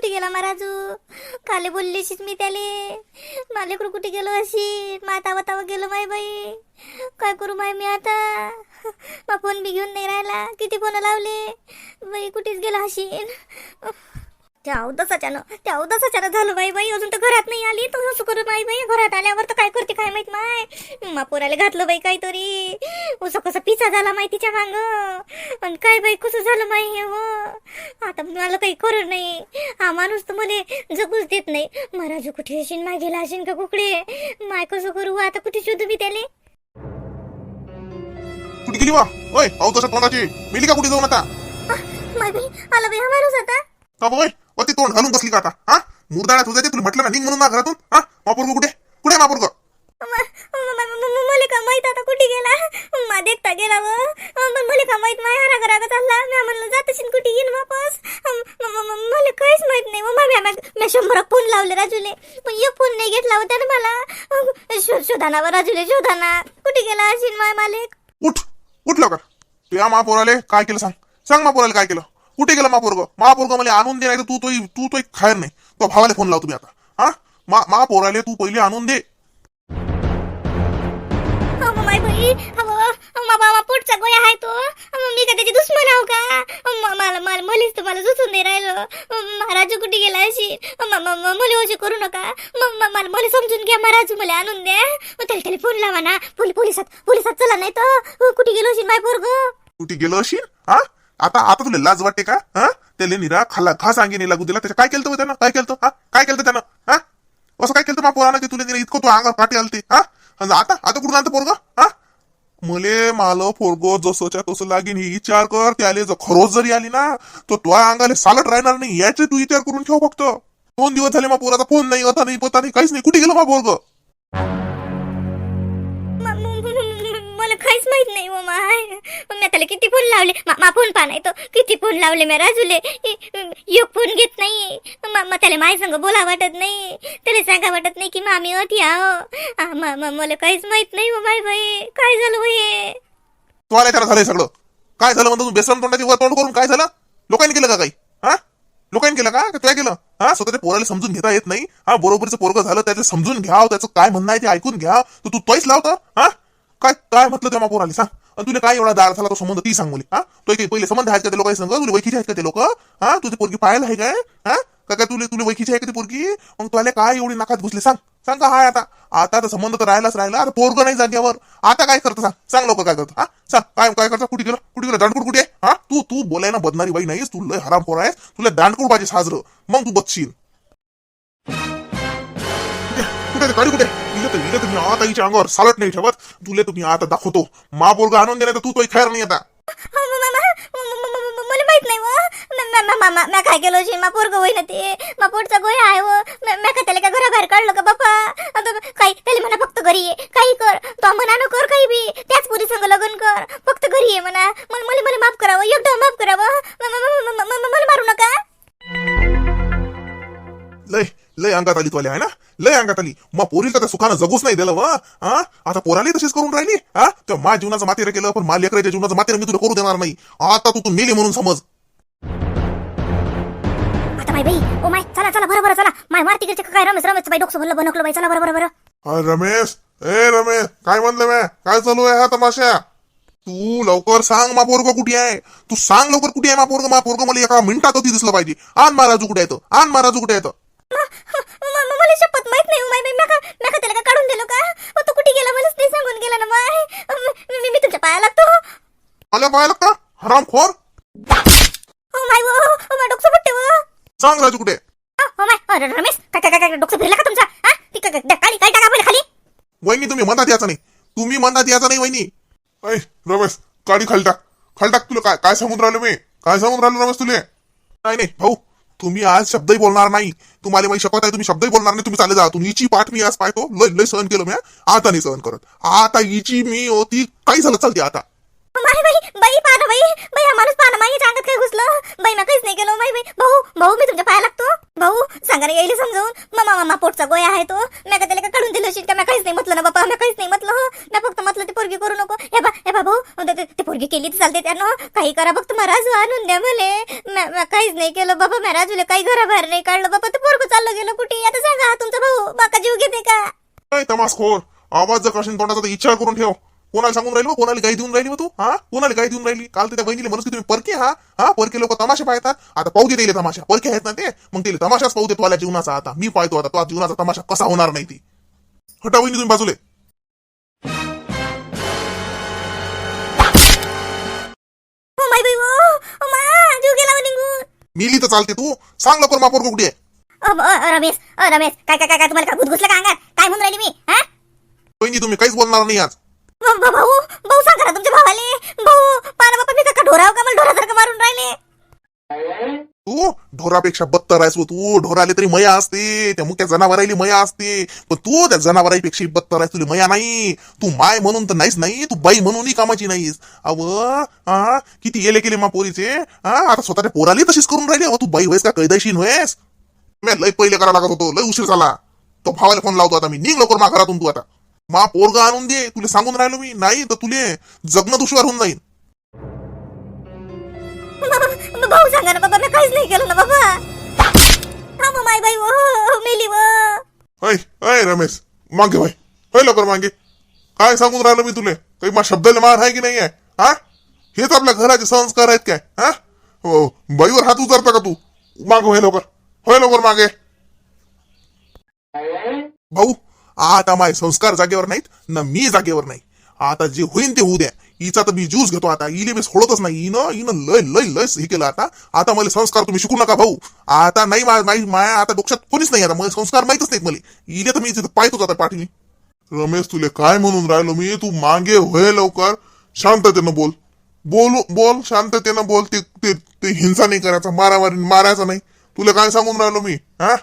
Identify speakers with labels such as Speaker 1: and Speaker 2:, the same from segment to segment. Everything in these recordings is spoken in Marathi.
Speaker 1: कुठे गेला मा राजू काले बोललीशीच मी त्याले. मला कुठे गेलो अशी. माता वतावा गेलो माय बाई. काय करू माय मी आता? मा फोन बी घेऊन नाही राहिला. किती फोन लावले? बाई कुठेच गेला अशी त्या अवदसाच्यानं त्या अवदसाच्यानं झालं बाई बाई अजून तर घरात नाही आली. तर असं करू बाई बाई घरात आल्यावर तर काय करते काय माहीत माय? मा पोराला घातलं बाई काहीतरी. असं कसं पिचा झाला माय तिच्या मांग? आणि काय बाई कसं झालं माय हे हो आता मला काही करू नाही. हा माणूस तर मला जगूच देत नाही. महाराजू कुठे असेल माय गेला असेल का कुकडे? माय कसं करू? आता कुठे शोधू मी त्याले?
Speaker 2: कुठे गेली वा? ओय अहो तसं तोंडाची. मिली का कुठे जाऊन आता?
Speaker 1: माय बाई आला बाई हा माणूस आता.
Speaker 2: का ती तोंड घालून बसली का आता? हा? मुरदाळ्यात होते तुला म्हटलं ना निघ म्हणून ना घरातून. हा? मापूर्ग कुठे? कुठे मापूर्ग
Speaker 1: मला का माहीत आता कुठे गेला? मा देखता गेला व. मला का माहीत माय हरा घरा चालला. म्या म्हणलं जात असेल कुठे येईन वापस. म- म- म- मला काहीच माहीत नाही मग म्या म्या- म्या शंभर फोन लावले राजूले. पण एक फोन नाही घेतला होता ना मला. शोधाना व राजूले शोधाना. कुठे गेला असेल माय मालिक?
Speaker 2: उठ. उठ लवकर. तुया महापोराले काय केलं सांग? सांग महापोराले काय केलं? कुठे गेलं महापोरग? महापोरग मला आणून दे नाही तर तू तो तू तो खायर नाही. तो भावाला फोन लाव तुम्ही आता. हा? मा महापोराले तू पहिले आणून दे.
Speaker 1: मा पोटचा गोळ्या आहे तो. मी का त्याची दुश्मन आहो का? म- मला मला मलीच मला जुसून नाही राहिलं. महाराजू कुठे गेला अशी? मुली ओशी करू नका. म- म- मला मला समजून घ्या महाराजू मला आणून द्या. त्याला त्याला फोन लावा ना. पोली पोलिसात पोलिसात चला नाही तर. कुठे गेलो असेल माय पोरग?
Speaker 2: कुठे गेलो अशी? हा? आता आता तुला लाज वाटते का? हा? त्याला निरा खाला घास अंगी लागू दिला त्याच्या काय केलं होतं त्यानं? काय केलं हा? काय केलं त्यानं? हा? असं काय केलं मा पोरानं की तुला निरा इतकं तू अंगावर काटे आलते? हा? आता? आता कुठून आणतं पोरग? हा? मले माल पोरगो जसोच्या तसं लागेन ही विचार कर त्याले जर खरोच जरी आली ना तर तो अंगाले सालट राहणार नाही याचे तू विचार करून ठेव फक्त. दोन दिवस झाले मा पोराचा फोन नाही होता नाही पता नाही काहीच नाही. कुठे गेलो मा पोरग?
Speaker 1: मला काहीच माहीत नाही हो माय मी त्याला किती फोन लावले? मा फोन पा नाही तो. किती फोन लावले मी राजूले? एक फोन घेत नाही म- त्याला माय संग बोला वाटत नाही त्याला सांगा वाटत नाही की मामी होती आहो. मला काहीच माहीत नाही हो माय बाई. काय झालं हो
Speaker 2: तुम्हाला त्याला झालंय सगळं. काय झालं म्हणतो तू बेसन तोंडाची वर तोंड करून काय झालं? लोकांनी केलं का काही? हा? लोकांनी केलं का? काय केलं? हा? स्वतःच्या पोराला समजून घेता येत नाही. हा बरोबरचं पोरग झालं त्याचं समजून घ्याव त्याचं काय म्हणणं आहे ते ऐकून घ्या. तर तू तोच लावतं हा? काय काय म्हटलं त्या पोराला? सांग. तुले तुला काय एवढा दार झाला तो संबंध? ती सांग मुली हा? तो पहिले संबंध आहेत का ते लोक सांग? तुला वैखीचे आहेत का ते लोक? हा? तुझी पोरगी पाहायला आहे काय? हा? का काय तुला तुला वैखीची आहे का ती पोरगी? मग तुला काय एवढी नाकात घुसली? सांग. सांग का हाय आता? आता तर संबंध तर राहिलाच राहिला. आता पोरग नाही जाग्यावर आता काय करतं सांग? सांग लोक काय करतो? हा? सांग. काय काय करतो? कुठे गेलं? कुठे गेलं? दांडकुड कुठे आहे? हा? तू तू बोलाय ना बदनारी बाई नाहीस. तू लय हराम पोर आहेस. तुला दांडकुड पाहिजे साजरं. मग तू बसशील कुठे कुठे गाडी कुठे तर इलं तर मी आता हिच्या अंगावर सालट नाही ठेवत. तुले तुम्ही आता दाखवतो. मा बोलगा आणून तर तू तो खैर नाही आता
Speaker 1: मला माहीत नाही व म- म- काय केलं असेल मा पोरग होई ना ते. मा पोटचा आहे व का त्याला का घराबाहेर काढलं का बापा आता काही त्याला म्हणा फक्त घरी ये. काही कर. तो म्हणा न कर काही बी. त्याच पुरी संग लग्न कर. फक्त घरी ये म्हणा. मला मला मला माफ करावं. एकदा माफ करावं. मला मारू नका.
Speaker 2: लय लय अंगात आली तुला आहे ना? लय अंगात आली. मग पोरीला तर सुखानं जगूच नाही दिलं व? हा आता पोराली तशीच करून राहिली? हा तर मा जीवनाचं मातेर केलं पण मा लेकराच्या जीवनाचं मातेर मी तुला करू देणार नाही. आता तू तू मेली म्हणून समज.
Speaker 1: आता माय बाई ओ माय चला चला बरं बरं चला. माय गिरती काय रमेश रमेश बाई डोकं भरलं बनकलं बाई चला बरं बरं बरं.
Speaker 2: अरे रमेश ए रमेश काय म्हणलं मी काय चालू आहे हा तमाशा? तू लवकर सांग मा पोरग कुठे आहे. तू सांग लवकर कुठे आहे मा पोरग? मा पोरग मला एका मिनिटात होती दिसलं पाहिजे. आण महाराजू कुठे येतं आण महाराजू कुठे येतं
Speaker 1: मला शपथ माहीत नाही माय बाई. म्या का म्या का त्याला का काढून दिलो का अ, तो कुठे गेला? मलाच नाही सांगून गेला ना माय. अ, मी मी- मी तुमच्या पाया लागतो.
Speaker 2: आल्या खोर
Speaker 1: ओ माय वो ओ माय डोकं फुटते वो
Speaker 2: सांग राजू कुठे?
Speaker 1: ओ माय अरे रमेश काय काय काय डोकं फिरला का तुमचा? हा? ती काय काय टाका खाली.
Speaker 2: वहिनी तुम्ही म्हणतात याचं नाही. तुम्ही म्हणतात याचं नाही वहिनी. ऐ रमेश खाली टाक. खाली टाक तुला काय काय सांगून राहिलो मी? काय सांगून राहिलो रमेश तुले? नाही नाही भाऊ. तुम्ही आज शब्दही बोलणार नाही. तुम्हाला माहिती शकत आहे तुम्ही शब्दही बोलणार नाही तुम्ही चालले जा. तुम्ही हिची पाठ मी आज पाहतो. लय लय सहन केलं मी आता नाही सहन करत. आता हिची मी होती काही झालं चालते आता.
Speaker 1: ओ माय बाई बाई पाना बाई. बाई हा माणूस पाना माई अंगात काय घुसलं? बाई मी काहीच नाही केलं हो माई बाई. भाऊ भाऊ मी तुमच्या पाया लागतो. भाऊ सांगा ना यायला समजावून. मामा मामा पोटचा गोया आहे तो. मी का त्याला का काढून दिलं असेल का? मी काहीच नाही म्हटलं ना बापा मी काहीच नाही म्हटलं हो. मी फक्त म्हटलं ते पोरगी करू नको. हे बा हे बा भाऊ ते- पोरगी केली तर चालते त्यानं. काही करा फक्त महाराज आणून द्या मले. काहीच नाही केलं बाबा महाराज काही घराबाहेर नाही काढलं. बाबा ते पोरग चाललं गेलं कुठे? आता सांगा तुमचा भाऊ बाका जीव घेते का?
Speaker 2: तमासखोर. आवाज जर कशी तोंडाचा इच्छा करून ठेव. कोणाला सांगून राहिली? कोणाला गाई देऊन राहिली तू? हा? कोणाला गाई देऊन राहिली? काल त्या बहिणीला म्हणत होती तुम्ही परके हा? हा? परके लोक तमाशा पाहतात? आता पाहू दे त्याला तमाशा. परके आहेत ना ते? मग त्याला तमाशाच पाहू दे तुला जीवनाचा आता. मी पाहतो आता तुझ्या जीवनाचा तमाशा कसा होणार नाही ती. हटा बहिणी तुम्ही बाजूले. मिली तर चालते तू. सांग लवकर मापोर कुठे आहे?
Speaker 1: रमेश रमेश काय काय काय तुम्हाला काय भूत घुसलं का अंगात? काय म्हणून राहिली मी हा?
Speaker 2: बहिणी तुम्ही काहीच बोलणार नाही आज.
Speaker 1: भाऊ भाऊ सांगा ना तुमच्या भावाले. भाऊ पाना बापा मी काका ढोराव का मला ढोरासारखं मारून राहिले.
Speaker 2: तू ढोरापेक्षा बत्तर आहेस हो तू. ढोराले तरी मया असते. त्या मुक्या जनावराली मया असते. पण तू त्या जनावराईपेक्षा बत्तर आहेस तुला मया नाही. तू माय म्हणून तर नाहीस नाही. तू बाई म्हणूनही कामाची नाहीस. अव हा किती गेले केले मा पोरीचे? हा आता स्वतःच्या पोराली तशीच करून राहिली. अव तू बाई व्हायस का कैदाशीन व्हायस मी लय पहिले करा लागत होतो. लय उशीर झाला. तो भावाला फोन लावतो आता मी. निघ लवकर मा घरातून तू आता. मा पोरगा आणून दे तुला सांगून राहिलो मी. नाही तर तुले जगणं दुश्वार होऊन जाईल
Speaker 1: बाबा, भाऊ सांगा ना बाबा मी काहीच नाही केलं ना बाबा. हा माय बाई ओ मेली व
Speaker 2: अय अय रमेश मागे भाई होय लवकर मागे. काय सांगून राहिलो मी तुले? काही मा शब्दाला मार आहे की नाही आहे हा? हेच आपल्या घराचे संस्कार आहेत काय? हा? हो बाईवर हात उचलता का तू? माग होय लवकर. होय लवकर मागे. भाऊ आता माय संस्कार जागेवर नाहीत ना मी जागेवर नाही. आता जे होईन ते होऊ द्या. हिचा तर मी ज्यूस घेतो आता. इले मी सोडतच नाही. हिनं हिनं लय लय लय हे केलं आता. आता मला संस्कार तुम्ही शिकू नका भाऊ. आता नाही नाही माया आता डोक्षात कोणीच नाही आता. मला संस्कार माहितच नाहीत मला. इले तर मी तिथं पाहतोच आता पाठी रमेश तुले काय म्हणून राहिलो मी? तू मागे होय लवकर. शांततेनं बोल. बोलू बोल शांततेनं बोल. ते ते ते हिंसा नाही करायचा मारामारी मारायचा नाही. तुला काय सांगून राहिलो मी? हा?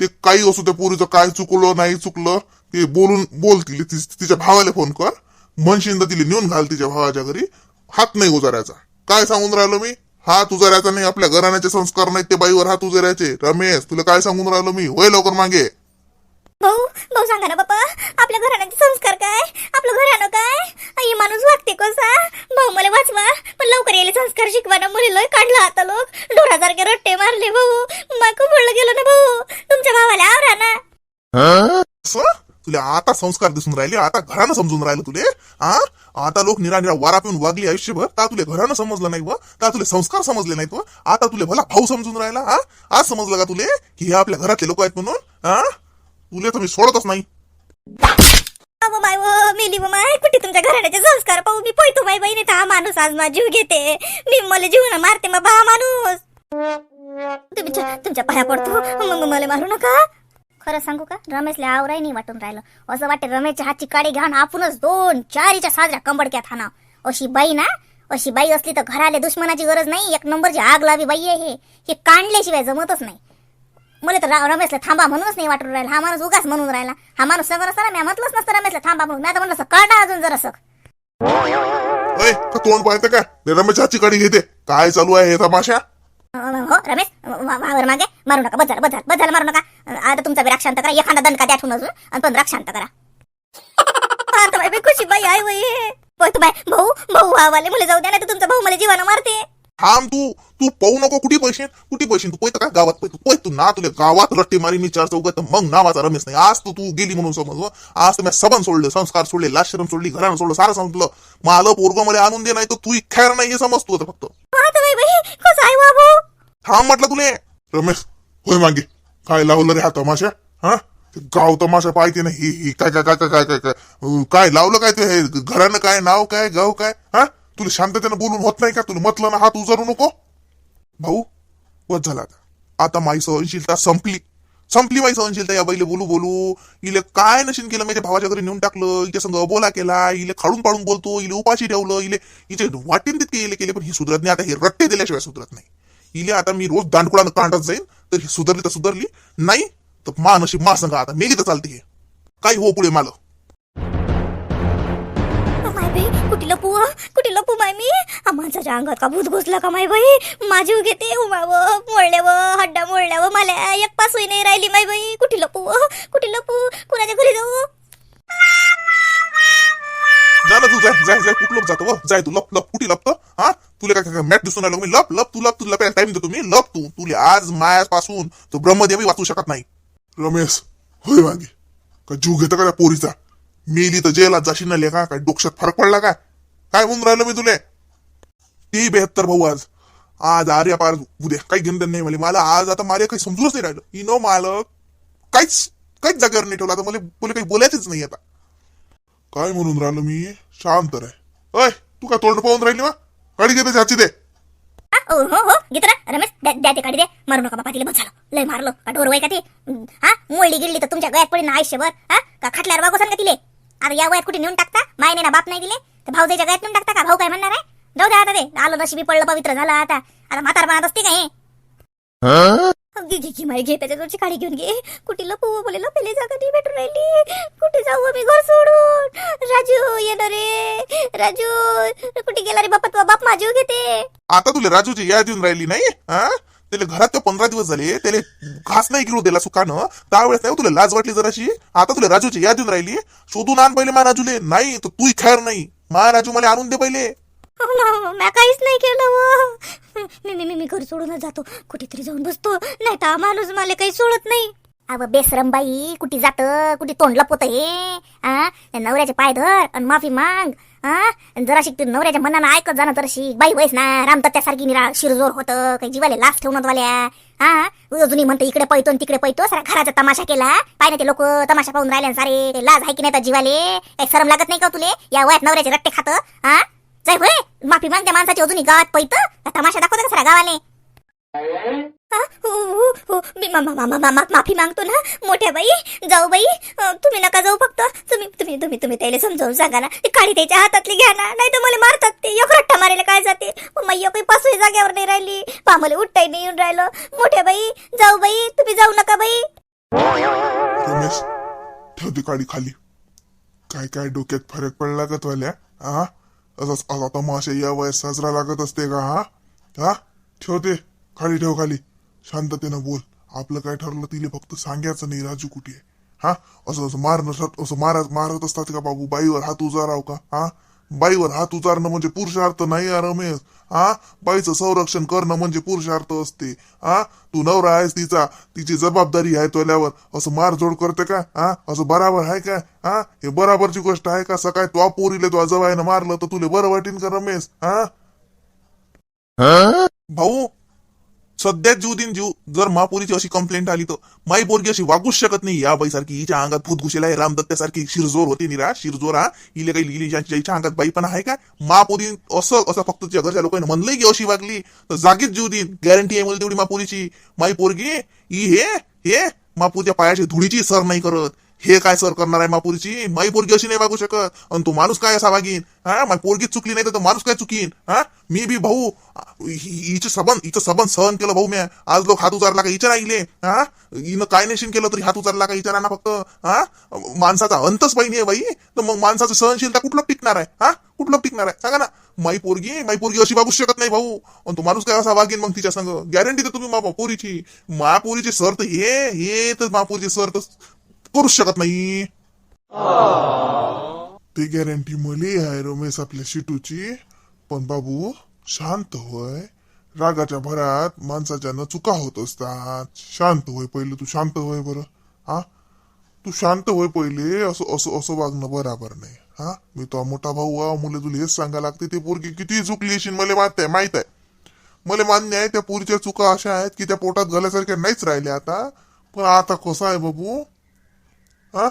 Speaker 2: ते काही असू त्या पोरीचं काय चुकलं नाही चुकलं ते बोलून बोल तिले तिच्या भावाला फोन कर. म्हणशील तर तिला नेऊन घाल तिच्या भावाच्या घरी. हात नाही उजारायचा काय सांगून राहिलो मी? हात उजारायचा नाही आपल्या घराण्याचे संस्कार नाहीत ते बाईवर हात उजारायचे रमेश तुला काय सांगून राहिलो मी? होय लवकर मागे.
Speaker 1: भाऊ भाऊ सांगा ना बाबा आपल्या घराण्याचे संस्कार काय? आपलं घराणं काय? आई माणूस वागते कसा? भाऊ मला वाचवा पण लवकर यायला संस्कार शिकवा ना मुली लय काढला आता लोक. ढोरासारखे रट्टे मारले भाऊ. माकू बोललं गेलं ना भाऊ. तुमच्या भावाला आवरा ना.
Speaker 2: तुला आता संस्कार दिसून राहिले आता घरानं समजून राहिलं तुले? हा आता लोक निरानिरा वारा पिऊन वागली आयुष्यभर ता तुले घरानं समजलं नाही व ता तुले संस्कार समजले नाहीत व आता तुले भला भाऊ समजून राहिला हा आज समजलं का तुले की हे आपल्या घरातले लोक आहेत म्हणून? हा तुले तर मी सोडतच नाही.
Speaker 1: अहो माय व मेली व माय कुठे तुमच्या घराण्याचे संस्कार पाहू? मी पोहतो माय बहिणी हा माणूस आज माझा जीव घेते. मी मला जीवन मारते मग बा माणूस. तुमच्या तुमच्या पाया पडतो. मग मला मारू नका. खरं सांगू का रमेशला आवराही नाही वाटून राहिलं. असं वाटते रमेशच्या हातची काडी घ्यान आपणच दोन चारीच्या साजऱ्या कंबडक्यात हाना अशी बाई ना अशी बाई असली तर घराले दुश्मनाची गरज नाही. एक नंबरची आग लावी बाई आहे हे. हे काढल्याशिवाय जमतच नाही. मला तर रा- रमेशला थांबा म्हणूनच नाही वाटून राहिला हा माणूस उगाच म्हणून राहिला हा माणूस समोर असताना मी म्हटलंच नसतं रमेशला थांबा म्हणून मी आता म्हणलं असं काढा अजून जरासं
Speaker 2: अय का तोंड पाहते का ते हातची काडी घेते काय चालू आहे हे तमाशा
Speaker 1: हो रमेश वा- वावर मागे मारू नका बदल बदल बदल मारू नका आता तुमचा बी राग शांत करा एखादा दणका द्या ठेवून अजून आणि पण राग शांत करा आता बाई बाई खुशी बाई बाई पोहतो बाई भाऊ भाऊ भावाले मुले जाऊ द्या नाही तर तुमचा भाऊ मला जीवानं मारते
Speaker 2: थांब तू. तू पाहू नको कुठे पैसे कुठे पैसे तू पैत का गावात? पैत पैत तू ना तुला गावात रट्टे मारी मी चार चौकात मग नावाचा रमेश नाही. आज तू तू गेली म्हणून समज व. आज तर मी सबन सोडले संस्कार सोडले लाश्रम सोडली घरानं सोडलं सारं संपलं. मला पोरग मला आणून दे नाही तर तू खैर नाही हे समज तू आता फक्त. थांब म्हटलं तुले. रमेश होय मागे. काय लावलं रे हा तमाशा? हा? ते गाव तमाशा पाहिजे ना. ही काय काय काय काय काय काय काय? लावलं काय ते? हे घरानं काय नाव काय गाव काय? हा? तुला शांततेनं बोलून होत नाही का? तुला म्हटलं ना हात उजारू नको? भाऊ वत झाला आता. आता माई सहनशीलता संपली. संपली माई सहनशीलता. या बैले बोलू बोलू इले काय नशीन केलं माझ्या भावाच्या घरी नेऊन टाकलं इथे संग अबोला केला इले खाडून पाडून बोलतो इले उपाशी ठेवलं इले इथे वाटेन तितके इले केले पण ही सुधरत नाही. आता हे रट्टे दिल्याशिवाय सुधरत नाही. इले आता मी रोज दांडकुळानं कांडत जाईन तर ही सुधरली तर सुधरली. नाही तर मा नशीब मा संग आता. मेली तर चालते हे? काही हो पुढे मालं?
Speaker 1: लपू कुठे लपू माय मी माणसाच्या अंगात का भूत घुसला का माय बाई? माझी घेते उमाव मोडल्याव हड्डा मोडल्याव मला एक पासही नाही राहिली माय बाई. कुठे लपू कुठे लपू? कुणाच्या घरी जाऊ?
Speaker 2: जा तू जाय जाय जाय कुठं लप जातो हो? जाय तू लप लप कुठे लपत हा? तुला काय काय मॅट दिसून राहिलो मी? लप लप तू लप तू लपायला टाइम देतो मी? लप तू तुला आज मायापासून तो ब्रह्मदेवी वाचू शकत नाही. रमेश होय मागे का जीव घेतो का त्या पोरीचा? मेली तर जेलात जाशी ना लेखा? काय डोक्यात फरक पडला का? काय म्हणून राहिलो मी तुले? ती बेहत्तर भाऊ आज. आज आर्या पार उद्या काही घेणं नाही मला मला आज आता मारे काही समजूनच नाही राहिलं. इनो मालक काहीच काहीच जागेवर नाही ठेवलं. आता मला बोले काही बोलायचंच नाही आता. काय म्हणून राहिलो मी? शांत राह. अय तू काय तोंड पाहून राहिली वा काढी घेते हाची दे.
Speaker 1: हो हो ना. रमेश द्या ते काढी दे. मारू नका बापा तिला बस झालं. लय मारलो. का डोर का ते? हा मोळली गिळली तर तुमच्या गळ्यात पडेल ना आयुष्यभर? हा का खाटल्यावर वागोसन का तिले? आता या वयात कुठे नेऊन टाकता? नाही ना बाप नाही दिले? तर भाऊ त्याच्या गळ्यात नेऊन टाकता का? भाऊ काय म्हणणार आहे? जाऊ द्या आता ते. आलो नशिबी पडलं पवित्र झालं आता. आता म्हातारपणात असते का हे? घे घे घे माई घे त्याच्या जोरची काडी घेऊन घे. कुठे लपू बोले लपेले जागा नाही भेटून राहिली. कुठे जाऊ आम्ही घर सोडून? राजू येणार रे. राजू कुठे गेला रे बापा बाप माझी घेते.
Speaker 2: आता तुला राजूची याद येऊन राहिली नाही? हा? त्याला घरात तर पंधरा दिवस झाले. त्याला घास नाही गिळू दिला सुखानं त्यावेळेस नाही तुला लाज वाटली जराशी? आता तुला राजूची याद येऊन राहिली. शोधून आण पहिले मा राजूले. नाही तर तूही खैर नाही. महाराजू मला आणून दे पहिले.
Speaker 1: हो हो मी काहीच नाही केलं व मी मी मी मी घर सोडूनच जातो. कुठेतरी जाऊन बसतो. नाही तर हा माणूस मला काही सोडत नाही. अव बेसरम बाई कुठे जात? कुठे तोंड लपवत हे? आ? नवऱ्याचे पाय धर आणि माफी मांग. हा जराशी तू नवऱ्याच्या मनानं ऐकत जाणं जराशी. बाई वयस ना रामदत्त्यासारखी निरा शिरजोर होतं. काही जीवाले लाच ठेवणं वाल्या. हा अजूनही म्हणते इकडे पैतो तिकडे पैतो सारा घराचा तमाशा केला. पाय ना ते लोक तमाशा पाहून राहिले सारे. लाज आहे की नाही तर जीवाले? काही सरम लागत नाही का हो तुले? या वयात नवऱ्याचे रट्टे खात? हा जाय होय. माफी माग त्या माणसाची अजूनही गावात पैत तमाशा दाखवतो का सारा गावाले? मी मा- मा- मा- मा- मा- माफी मागतो ना मोठ्या बाई. जाऊ बाई. तुम्ही नका जाऊ फक्त. तुम्ही तुम्ही तुम्ही तुम्ही त्याला समजावून सांगा ना. काळी त्याच्या हातातली घ्या ना. नाही तर मला मारतात ते. एक रट्टा मारायला काय जाते? मग काही पासू जाग्यावर नाही राहिली. पा मला उठताही नाही येऊन राहिलं. मोठ्या बाई जाऊ बाई. तुम्ही जाऊ नका बाई.
Speaker 2: रमेश ठेवते खाली. काय काय डोक्यात फरक पडला का तुला हा? असं तमाशा या वयात साजरा लागत असते का हा? हा? ठेवते खाली ठेव खाली. शांततेनं बोल. आपलं काय ठरलं तिला फक्त सांगायचं नाही राजू कुठे आहे? हा? असं असं मारणं असं मारत मारत असतात का बाबू? बाईवर हात उजाराव का? हा? बाईवर हात उजारणं म्हणजे पुरुषार्थ नाही रमेश? हा? बाईचं संरक्षण करणं म्हणजे पुरुषार्थ असते. हा? तू नवरा आहेस तिचा. तिची जबाबदारी आहे तोल्यावर. असं मारझोड करते का? हा? असं बराबर आहे का? हा? हे बराबरची गोष्ट आहे का? सकाळी तो पोरीले तो जवायनं मारलं तर तुला बरं वाटेन का रमेश? हा? भाऊ सध्याच जीव दिन जीव जर महापुरीची अशी कंप्लेंट आली तर माई पोरगी अशी वागूच शकत नाही. या बाईसारखी हिच्या अंगात भूत घुसेला आहे. रामदत्त्यासारखी शिरजोर होती निरा. शिरजोर हा. इले काही लिहिली हिच्या अंगात बाई पण आहे का? महापुरी असं असं फक्त तिच्या घरच्या लोकांनी म्हणलंय की अशी वागली. तर जागीच जीव दिन गॅरंटी आहे मला तेवढी महापुरीची. माई पोरगी ही हे हे महापुरीच्या पायाची धुळीची सर नाही करत. हे काय सर करणार आहे मापुरीची माई पोरगी अशी नाही वागू शकत. आणि तो माणूस काय असा वागीन? हा? माई पोरगी चुकली नाही तर माणूस काय चुकीन? हा? मी बी भाऊ हि- हिचं सबन हिचं सबन सहन केलं भाऊ मी आज लोक हात उचारला का हिच्या राहिले हा? हिनं काय नेशन केलं तरी हात उचारला का हिच्या ना फक्त? हा? माणसाचा अंतच पाहिजे आहे बाई. तर मग माणसाचं सहनशीलता कुठलं टिकणार आहे? हा? कुठलं टिकणार आहे? सांगा ना. माई पोरगी माई पोरगी अशी वागू शकत नाही भाऊ. आणि तो माणूस काय असा वागेन मग तिच्या संग? गॅरंटी तर तुम्ही मा पोरीची महापोरीची सर तर हे हे तर महापोरीची सर तर करूच शकत नाही. ते गॅरंटी मले आहे रमेश आपल्या शिटूची. पण बाबू शांत होय. रागाच्या भरात माणसाच्या न चुका होत असतात. शांत होय पहिले तू शांत होय बरं. हा? तू शांत होय पहिले असं असं असं वागणं बराबर नाही. हा? मी तो मोठा भाऊ आ मुले तुला हेच सांगा लागते ते पोरगी किती चुकली अशी मला माहीत आहे माहीत आहे. मला मान्य आहे त्या पोरीच्या चुका अशा आहेत की त्या पोटात घाल्यासारख्या नाहीच राहिल्या आता. पण आता कसं आहे बाबू? हा?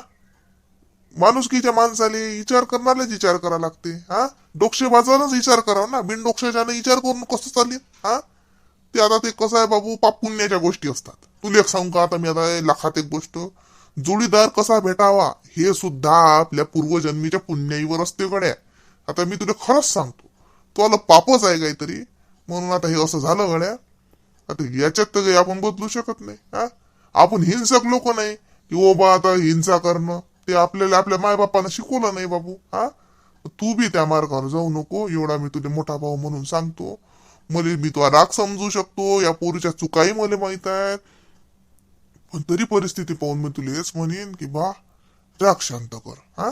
Speaker 2: माणुसकीच्या माणसाले विचार करणारच विचार करा लागते हा? डोक्षेबाजालाच विचार करावा ना. बिन डोक्षाच्यानं विचार करून कसं चालेल हा? ते आता ते कसं आहे बाबू पाप पुण्याच्या गोष्टी असतात. तुला एक सांगू का? आता मी आता लाखात एक गोष्ट. जोडीदार कसा भेटावा? हे सुद्धा आपल्या पूर्वजन्मीच्या पुण्याईवर असते गड्या. आता मी तुला खरंच सांगतो. तो पापच आहे काहीतरी. म्हणून आता हे असं झालं गड्या. आता याच्यात तर काही आपण बदलू शकत नाही हा? आपण हिंसक लोक नाही. की ओबा आता हिंसा करणं ते आपल्याला आपल्या मायबापानं शिकवलं नाही बाबू हा? तू बी त्या मार्गावर जाऊ नको एवढा मी तुला मोठा भाऊ म्हणून सांगतो. मले मी तुला राग समजू शकतो या पोरीच्या चुकाही मला माहीत आहेत. पण तरी परिस्थिती पाहून मी तुला हेच म्हणेन की बा राग शांत कर हा?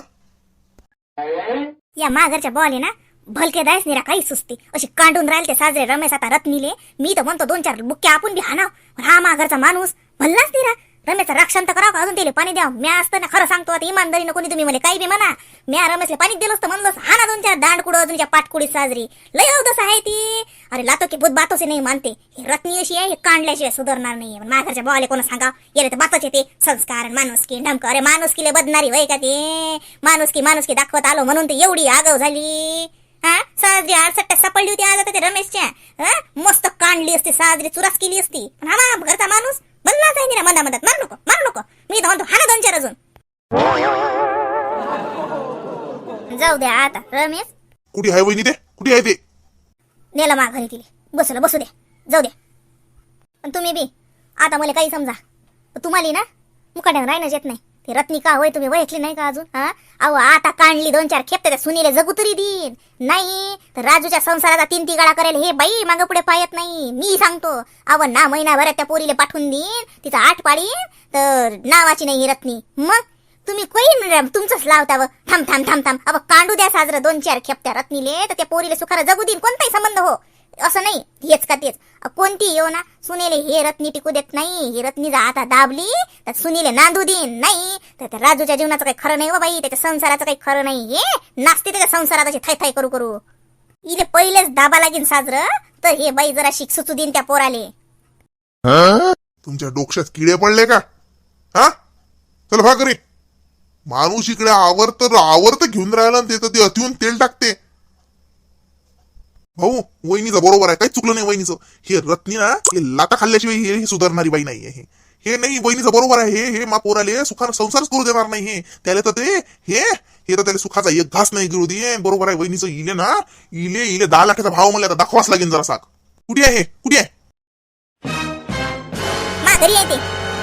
Speaker 1: या माघरच्या बॉल आहे ना भलके दायस निरा काही सुस्ती. अशी कांडून राहिले ते साजरे रमेश आता रत्नीले. मी तर म्हणतो दोन चार बुक्के आपण बी हाणाव. हा माघरचा माणूस भल्लाच निरा. रमेशचा राक्षांत करावं का अजून तिला? पाणी द्याव. मी असताना खरं सांगतो आता इमानदारीनं कोणी तुम्ही मला काही बी म्हणा. मी रमेशला पाणी दिलं असतं म्हणलं हा ना दोन चार दांड कुडं तुमच्या पाटकुडी साजरी. लय अवदस आहे ती. अरे लातो की बुद्ध बातोसे नाही मानते. हे रत्नी अशी आहे हे कांडल्याशिवाय सुधारणार नाहीये. माझ्याच्या भावाले कोणा सांगा येले तर बातच येते. संस्कार माणुसकी ढमक अरे माणुसकीले बदनारी वय का ते? माणुसकी माणुसकी दाखवत आलो म्हणून ते एवढी आगाव झाली. हा? साजरी आरसट्ट्या सापडली होती आज ते रमेशच्या. हा? मस्त कांडली असती साजरी चुरास केली असती. पण हा घरचा माणूस बनला आता रमेश?
Speaker 2: कुठे आहे वहिनी ते? कुठे आहे ते?
Speaker 1: नेला मा घरी तिले. बसलं बसू द्या जाऊ द्या पण तुम्ही बी आता मला काही समजा. तुम्हाला ना मुकाट्यानं राहणंच येत नाही. ते रत्नी का होय तुम्ही वैकली नाही का अजून हा? अहो आता काढली दोन चार खेप त्या सुनीले जगू तरी देईन. नाही तर राजूच्या संसाराचा तीन तिगाळा करेल हे बाई मागं पुढे पायत नाही. मी सांगतो अव ना महिनाभरात त्या पोरीले पाठवून देईन तिचा आठ पाडीन तर नावाची नाही ही रत्नी. मग? तुम्ही कोई तुमचंच लावताव थांब थांब थांब थांब. अब कांडू द्या साजरं. दोन चार खेपत्या रत्नीले. तर त्या पोरीले सुखारा जगू देईन. कोणताही संबंध हो. असं नाही. हेच का तेच? कोणती येऊ ना. सुनेले हे रत्नी टिकू देत नाही. ही रत्नी जर आता दाबली तर सुनीले नांदू देईन. नाही तर त्या राजूच्या जीवनाचं काही खरं नाही हो बाई. त्याच्या संसाराचं काही खरं नाही हे. नाचते त्याच्या संसारात अशी थाय थाय करू करू. इले पहिलेच दाबा लागेन साजरं. तर हे बाई जरा शिक सुचू देईन त्या पोराले.
Speaker 2: तुमच्या डोक्यात किडे पडले का? हा? चल भाकरी. माणूस इकडे आवर्त आवर्त घेऊन राहिला ते तर ते अतिवून तेल टाकते. भाऊ वहिनीचं बरोबर आहे काही चुकलं नाही वहिनीचं. हे रत्नी ना हे लाता खाल्ल्याशिवाय हे हे सुधारणारी बाई नाही आहे हे नाही वहिनीचं बरोबर आहे हे हे मा पोराले सुखार संसारच करू देणार नाही हे. त्याला तर ते हे हे तर त्याला सुखाचा एक घास नाही गिरू दे. बरोबर आहे वहिनीचं इले ना इले इले दहा लाखाचा भाव मला आता दाखवाच लागेल जरा साक. कुठे आहे हे? कुठे आहे?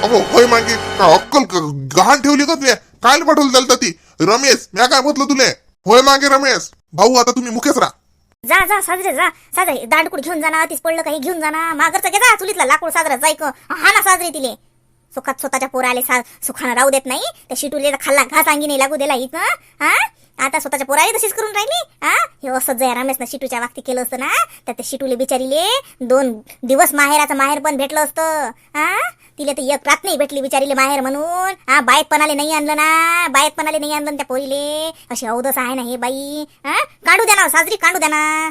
Speaker 2: अगो होय मागे का अक्कल गहाण ठेवली का तुला काय पटवलं त्याला ती. रमेश म्या काय म्हटलं तुले? होय मागे रमेश. भाऊ आता तुम्ही मुखेच राहा.
Speaker 1: जा जा साजरे जा. साजरे दांडकुड घेऊन जाना तीच पडलं काही घेऊन जाना मागरचा घे जा चुलीतला लाकूड साजरा जायक हा ना साजरे तिले. सुखात स्वतःच्या पोराले सा सुखानं राहू देत नाही. त्या शिटूले खाल्ला घास अंगी नाही लागू दिला इथं. हा? आता स्वतःच्या पोराही तशीच करून राहिली हा? हे असं जय रमेशनं शिटूच्या वागती केलं असतं ना तर त्या शिटूले बिचारीले दोन दिवस माहेराचं माहेर पण भेटलं असतं हा? तिला तर एक रात नाही भेटली बिचारीले माहेर म्हणून हा? बायत पणाले नाही आणलं ना बायत पणाले नाही आणलं त्या पोरीले. अशी अवदस आहे ना हे बाई हा? काढू द्या ना साजरी काढू द्या ना.